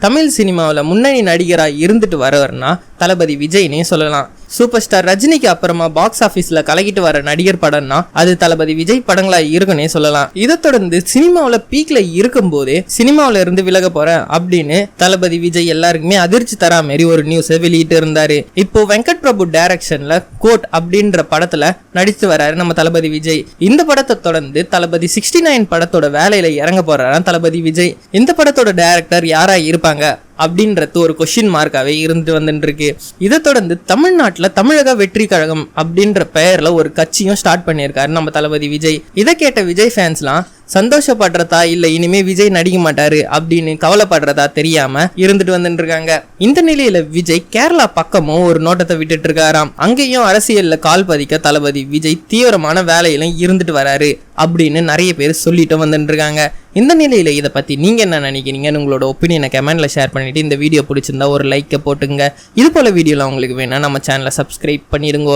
தமிழ் சினிமாவில் முன்னணி நடிகராக இருந்துட்டு வரவர்னா தளபதி விஜய்னே சொல்லலாம். சூப்பர் ஸ்டார் ரஜினிக்கு அப்புறமா பாக்ஸ் ஆஃபீஸில் கலகிட்டு வர நடிகர் படம்னா அது தளபதி விஜய் படங்களா இருக்குன்னே சொல்லலாம். இதை தொடர்ந்து சினிமாவில் பீக்ல இருக்கும்போதே சினிமாவில் இருந்து விலக போறேன் அப்படின்னு தளபதி விஜய் எல்லாருக்குமே அதிர்ச்சி தரா மாதிரி ஒரு நியூஸை வெளியிட்டு இருந்தாரு. இப்போ வெங்கட் பிரபு டைரக்ஷன்ல கோட் அப்படின்ற படத்துல நடித்து வராரு நம்ம தளபதி விஜய். இந்த படத்தை தொடர்ந்து தளபதி சிக்ஸ்டி நைன் படத்தோட வேலையில இறங்க போறாராம் தளபதி விஜய். இந்த படத்தோட டைரக்டர் யாரா இருப்பாங்க? அப்படின்றது ஒரு கொஷின் மார்க்காகவே இருந்து வந்துட்டுருக்கு இதை தொடர்ந்து தமிழ்நாட்டில் தமிழக வெற்றி கழகம் அப்படின்ற பெயரில் ஒரு கட்சியும் ஸ்டார்ட் பண்ணியிருக்காரு நம்ம தளபதி விஜய். இதை கேட்ட விஜய் ஃபேன்ஸ்லாம் சந்தோஷப்படுறதா இல்ல இனிமே விஜய் நடிக்க மாட்டாரு அப்படின்னு கவலைப்படுறதா தெரியாம இருந்துட்டு வந்துட்டு இருக்காங்க இந்த நிலையில விஜய் கேரளா பக்கமும் ஒரு நோட்டத்தை விட்டுட்டு இருக்காராம் அங்கேயும் அரசியல்ல கால் பதிக்க தளபதி விஜய் தீவிரமான வேலையிலும் இருந்துட்டு வராரு அப்படின்னு நிறைய பேர் சொல்லிட்டு வந்துட்டு இருக்காங்க இந்த நிலையில இதை பத்தி நீங்க என்ன நினைக்கிறீங்கன்னு உங்களோட ஒப்பீனியனை கமெண்ட்ல ஷேர் பண்ணிட்டு இந்த வீடியோ பிடிச்சிருந்தா ஒரு லைக்கை போட்டுங்க இது போல வீடியோலாம் உங்களுக்கு வேணா நம்ம சேனலை சப்ஸ்கிரைப் பண்ணிடுங்க.